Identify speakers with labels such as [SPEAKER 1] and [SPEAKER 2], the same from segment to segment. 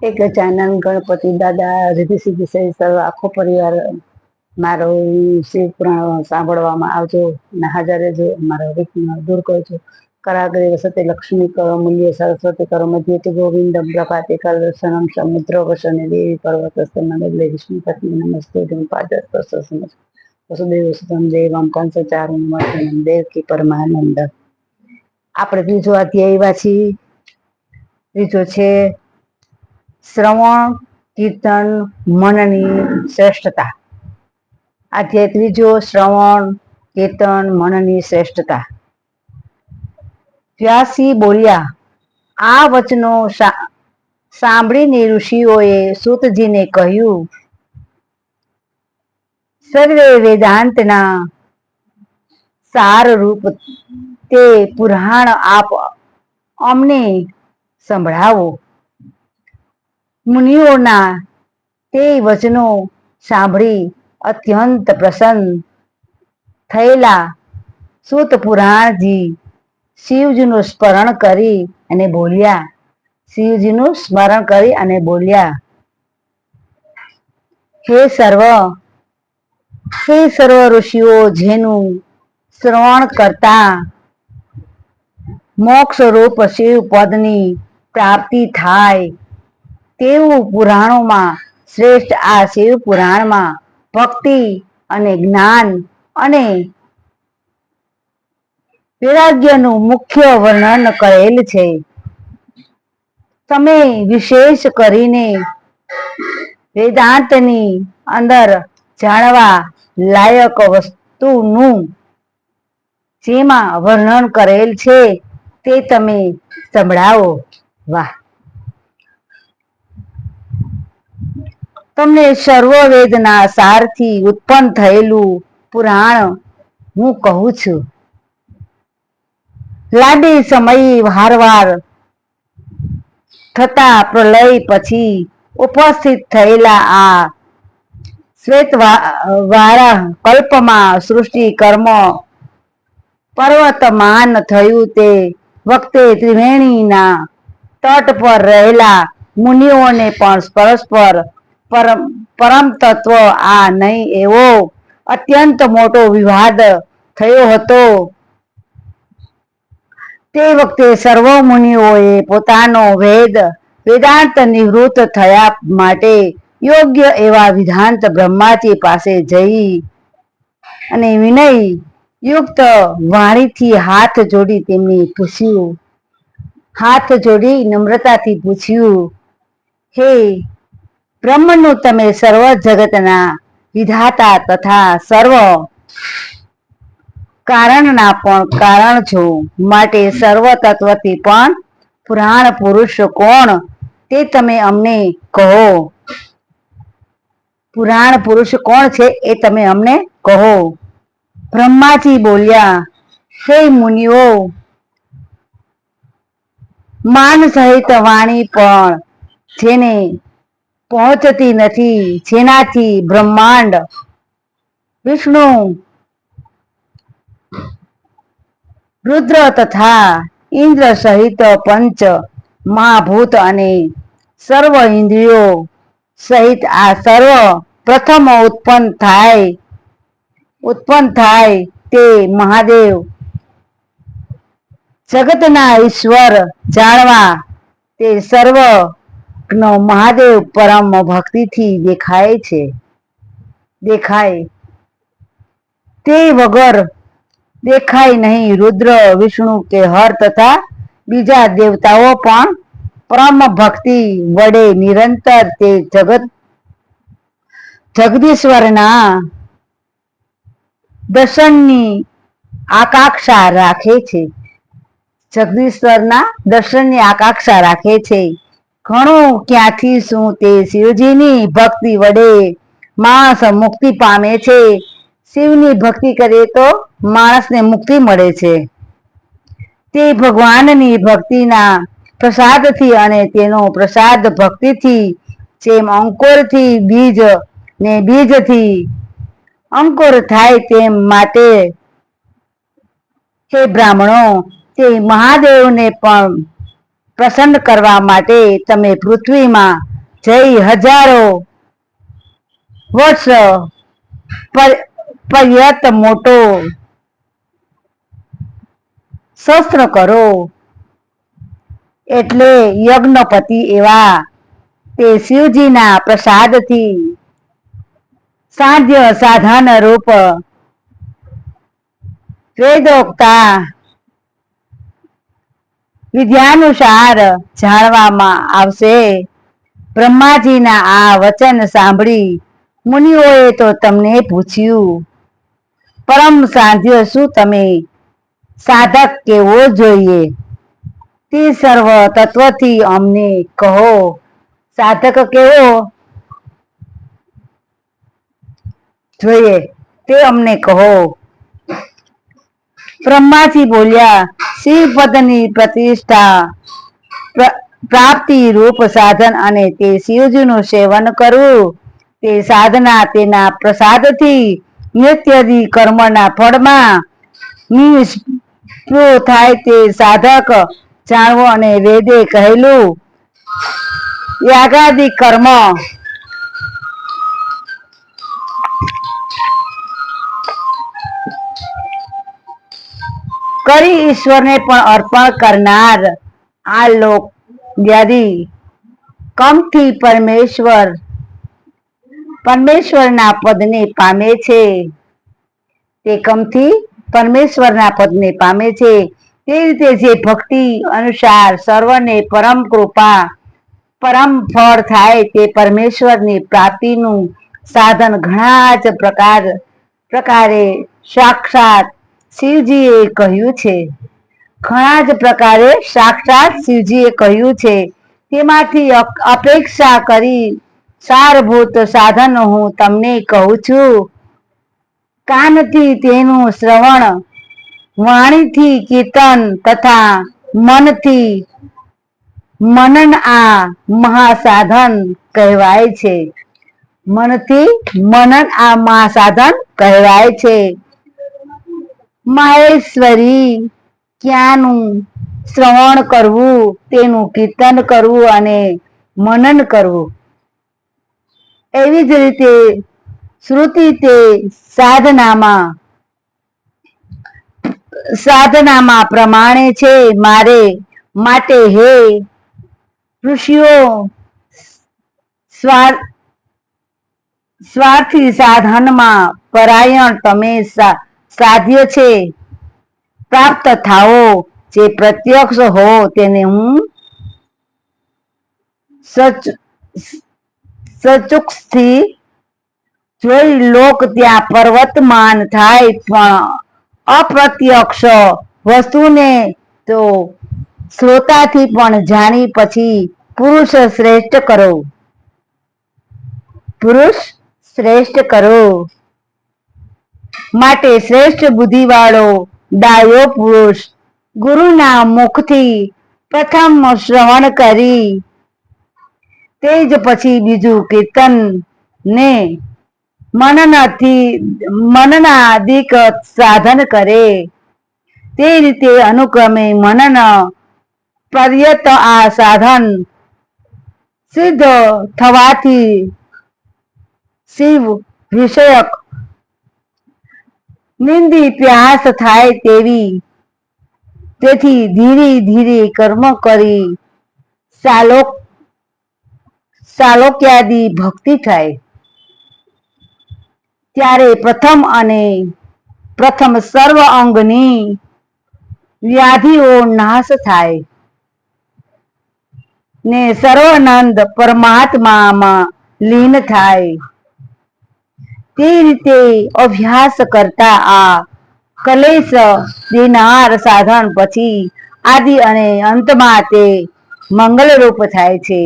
[SPEAKER 1] એક ગજાનંદ ગણપતિ દાદા રિધિ સિદ્ધિ સહિત આખો પરિવાર મારો શિવ પુરાણ સાંભળવામાં આવજો અને હાજરે જો મારો વિઘ્ન દૂર કરજો. કરાગ્રે વસતે લક્ષ્મી કરો મૂલ્ય સરસ્વતી કરો મધ્યથી ગોવિંદમ પ્રભાતે દર્શનમ સમુદ્ર વસને દેવી પર્વત નગલે વિષ્ણુ પત્ની નમસ્તે પાદર સમજ. વસુદેવ સુતમ દેવમ કંસ ચારું મર્દનમ દેવકી પરમાનંદ. આપણે ત્રીજો અધ્યાય વાંચી ત્રીજો છે શ્રવણ, કીર્તન, મનની શ્રેષ્ઠતા. આજે ત્રીજો શ્રવણ, કીર્તન, મનની શ્રેષ્ઠતા. વ્યાસી બોલ્યા, આ વચનો સાંભળીને ઋષિઓએ સૂતજીને કહ્યું, સર્વે વેદાંતના સાર રૂપ તે પુરાણ આપ અમને સંભળાવો. મુનિઓના તે વચનો સાંભળી અત્યંત પ્રસન્ન થયેલા સુત પુરાણજી શિવજીનું સ્મરણ કરી અને બોલ્યા. શિવજીનું સ્મરણ કરી અને બોલ્યા, હે સર્વ હે સર્વ ઋષિઓ જેનું શ્રવણ કરતા મોક્ષ રૂપ શિવ પદની પ્રાપ્તિ થાય તેવું પુરાણોમાં શ્રેષ્ઠ આ શિવ પુરાણમાં ભક્તિ અને જ્ઞાન અને વૈરાગ્યનું મુખ્ય વર્ણન કરેલ છે. તમે વિશેષ કરીને વેદાંતની અંદર જાણવા લાયક વસ્તુનું જેમાં વર્ણન કરેલ છે તે તમે સંભળાવો. વાહ! તમને સર્વ વેદના સારથી ઉત્પન્ન થયેલું પુરાણ હું કહું છું. લાડે સમયે વારવાર થતા પ્રલય પછી ઉપસ્થિત થયેલા આ શ્વેત વાળા કલ્પમાં સૃષ્ટિ કર્મ પર્વતમાન થયું તે વખતે ત્રિવેણીના તટ પર રહેલા મુનિઓને પણ પરસ્પર પરમ પરમ તત્વ આ નહીં, એવો અત્યંત મોટો વિવાદ થયો હતો. તે વખતે સર્વ મુનિઓએ પોતાનો વેદ, વેદાંત નિવૃત્ત થયા માટે યોગ્ય એવા વિધાંત બ્રહ્માજી પાસે જઈ અને વિનય યુક્ત વાણીથી હાથ જોડી તેમને પૂછ્યું. હાથ જોડી નમ્રતાથી પૂછ્યું, હે બ્રહ્મનું તમે સર્વ જગતના વિધાતા તથા સર્વ કારણના પણ કારણ છો. માટે સર્વ તત્વથી પણ પુરાણ પુરુષ કોણ તે તમે અમને કહો. પુરાણ પુરુષ કોણ છે એ તમે અમને કહો. બ્રહ્માજી બોલ્યા, હે મુનિઓ, માન સહિત વાણી પણ જેને પહોંચતી નથી. જેનાથી બ્રહ્માંડ વિષ્ણુ, રુદ્ર તથા ઇન્દ્ર સહિત પંચ, મહાભૂત અને સર્વ ઇન્દ્રિયો સહિત આ સર્વ પ્રથમ ઉત્પન્ન થાય ઉત્પન્ન થાય તે મહાદેવ. જગતના ઈશ્વર જાણવા તે સર્વ મહાદેવ પરમ ભક્તિથી દેખાય છે. દેખાય. તે વગર દેખાય નહીં રુદ્ર, વિષ્ણુ કે હર તથા બીજા દેવતાઓ પણ પરમ ભક્તિ વડે નિરંતર તે જગત જગદીશ્વરના દર્શનની આકાંક્ષા રાખે છે. જગદીશ્વરના દર્શનની આકાંક્ષા રાખે છે. ઘણું ક્યાંથી શું તે શિવજીની ભક્તિ વડે માણસ મુક્તિ પામે છે. શિવની ભક્તિ કરે તો માણસને મુક્તિ મળે છે. તે ભગવાનની ભક્તિના પ્રસાદથી અને તેનો પ્રસાદ ભક્તિથી જેમ અંકોરથી બીજ ને બીજથી અંકુર થાય તેમ માટે હે બ્રાહ્મણો, તે મહાદેવને પણ પ્રસન્ન કરવા માટે તમે પૃથ્વીમાં જઈ હજારો વર્ષ પર્યત મોટો શસ્ત્ર કરો. એટલે યજ્ઞપતિ એવા તે શિવજીના પ્રસાદથી સાધ્ય સાધન રૂપ વેદોક્તા વિદ્યાનુસાર જાણવામાં આવશે. બ્રહ્માજીના આ વચન સાંભળી મુનિઓએ તો તમને પૂછ્યું, પરમ સાધ્ય શું તમે સાધક કેવો જોઈએ? તે સર્વ તત્વથી અમને કહો, સાધક કેવો જોઈએ તે અમને કહો. બ્રહ્માજી બોલ્યા શિવ પદની પ્રતિષ્ઠા, પ્ર- પ્રાપ્તિ રૂપ સાધન અને તે શિવજીનું સેવન કરવું તે સાધના તેના પ્રસાદથી નિત્યદી કર્મના ફળમાં નિષ્પૃહ થાય તે સાધક જાણવો અને વેદે કહેલું. યાગાદિ કર્મ કરી ઈશ્વરને પણ અર્પણ કરનાર આ લોક યાદી કમથી પરમેશ્વર, પરમેશ્વરના પદને પામે છે. તે કમથી પરમેશ્વરના પદને પામે છે. તે રીતે જે ભક્તિ અનુસાર સર્વને પરમ કૃપા, પરમ ફળ થાય તે પરમેશ્વરની પ્રાપ્તિનું સાધન ઘણા જ પ્રકાર, પ્રકારે સાક્ષાત શિવજીએ કહ્યું છે. ઘણા જ પ્રકારે સાક્ષાત શિવજીએ કહ્યું છે. તેમાંથી અપેક્ષા કરી સારભૂત સાધન હું તમને કહું છું. કાનથી તેનું શ્રવણ, વાણીથી કીર્તન તથા મનથી મનન આ મહાસાધન કહેવાય છે. મનથી મનન આ મહાસાધન કહેવાય છે. માહેશ્વરી ક્યાંનું શ્રવણ કરવું, તેનું કીર્તન કરવું અને મનન કરવું? એવી જ રીતે શ્રુતિ તે સાધનામાં સાધનામાં પ્રમાણે છે, મારે માટે હે ઋષિઓ સ્વાર સ્વાર્થી સાધનમાં પરાયણ તમે સા- સાધ્ય છે. પ્રાપ્ત થાઓ. જે પ્રત્યક્ષ હો તેને હું સચ સચુક્ષથી જોઈ લોક ત્યાં પર્વતમાન થાય પણ અપ્રત્યક્ષ વસ્તુને તો શ્રોતાથી પણ જાણી પછી પુરુષ શ્રેષ્ઠ કરો. પુરુષ શ્રેષ્ઠ કરો. માટે શ્રેષ્ઠ બુદ્ધિવાળો ડાયો પુરુષ ગુરુના મુખથી પ્રથમ શ્રવણ કરી. તે જ પછી બીજું કીર્તન ને મનનાથી મનનાદિક સાધન કરે. તે રીતે અનુક્રમે મનન પર્યત આ સાધન સિદ્ધ થવાથી શિવ વિષયક નિંદી પ્યાસ થાય તેવી. તેથી ધીરે ધીરે કર્મ કરી સાલોક સાલોક્યાદી ભક્તિ થાય. ત્યારે પ્રથમ અને પ્રથમ સર્વ અંગની વ્યાધિઓ નાશ થાય. ને સર્વાનંદ પરમાત્મામાં લીન થાય. તે રીતે અભ્યાસ કરતા આ કલેશ દેનાર સાધન પછી આદિ અને અંતમાં તે મંગલરૂપ થાય છે.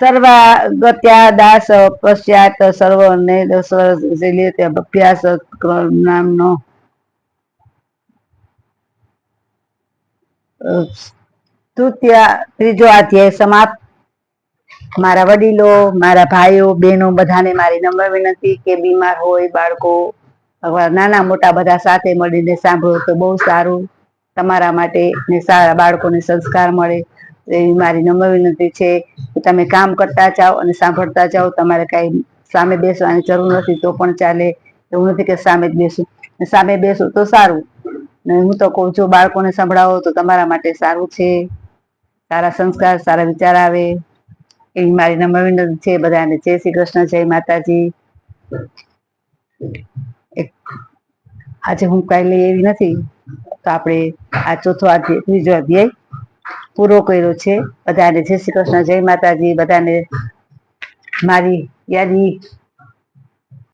[SPEAKER 1] સર્વાગત્યા દાસ પશ્ચાત સર્વ ને અભ્યાસ નામનો તૃતીય, ત્રીજો અધ્યાય સમાપ્ત મારા વડીલો, મારા ભાઈઓ, બહેનો બધાને મારી નમ્ર વિનંતી કે બીમાર હોય, બાળકો નાના મોટા બધા સાથે મળીને સાંભળો તો બહુ સારું. તમારા માટે ને સારા બાળકોને સંસ્કાર મળે. એવી મારી નમ્ર વિનંતી છે કે તમે કામ કરતા જાઓ અને સાંભળતા જાઓ. તમારે કાંઈ સામે બેસવાની જરૂર નથી, તો પણ ચાલે. એવું નથી કે સામે જ બેસું. સામે બેસું તો સારું. ને હું તો કહું છું બાળકોને સંભળાવો તો તમારા માટે સારું છે. સારા સંસ્કાર, સારા વિચાર આવે. એવી મારી નમ્ર છે, બધાને જય શ્રી કૃષ્ણ, જય માતાજી. આજે હું કાંઈ લઈ એવી નથી, તો આપણે આ ચોથો અધ્યાય, ત્રીજો અધ્યાય પૂરો કર્યો છે. બધાને જય શ્રી કૃષ્ણ, જય માતાજી, બધાને મારી યાદી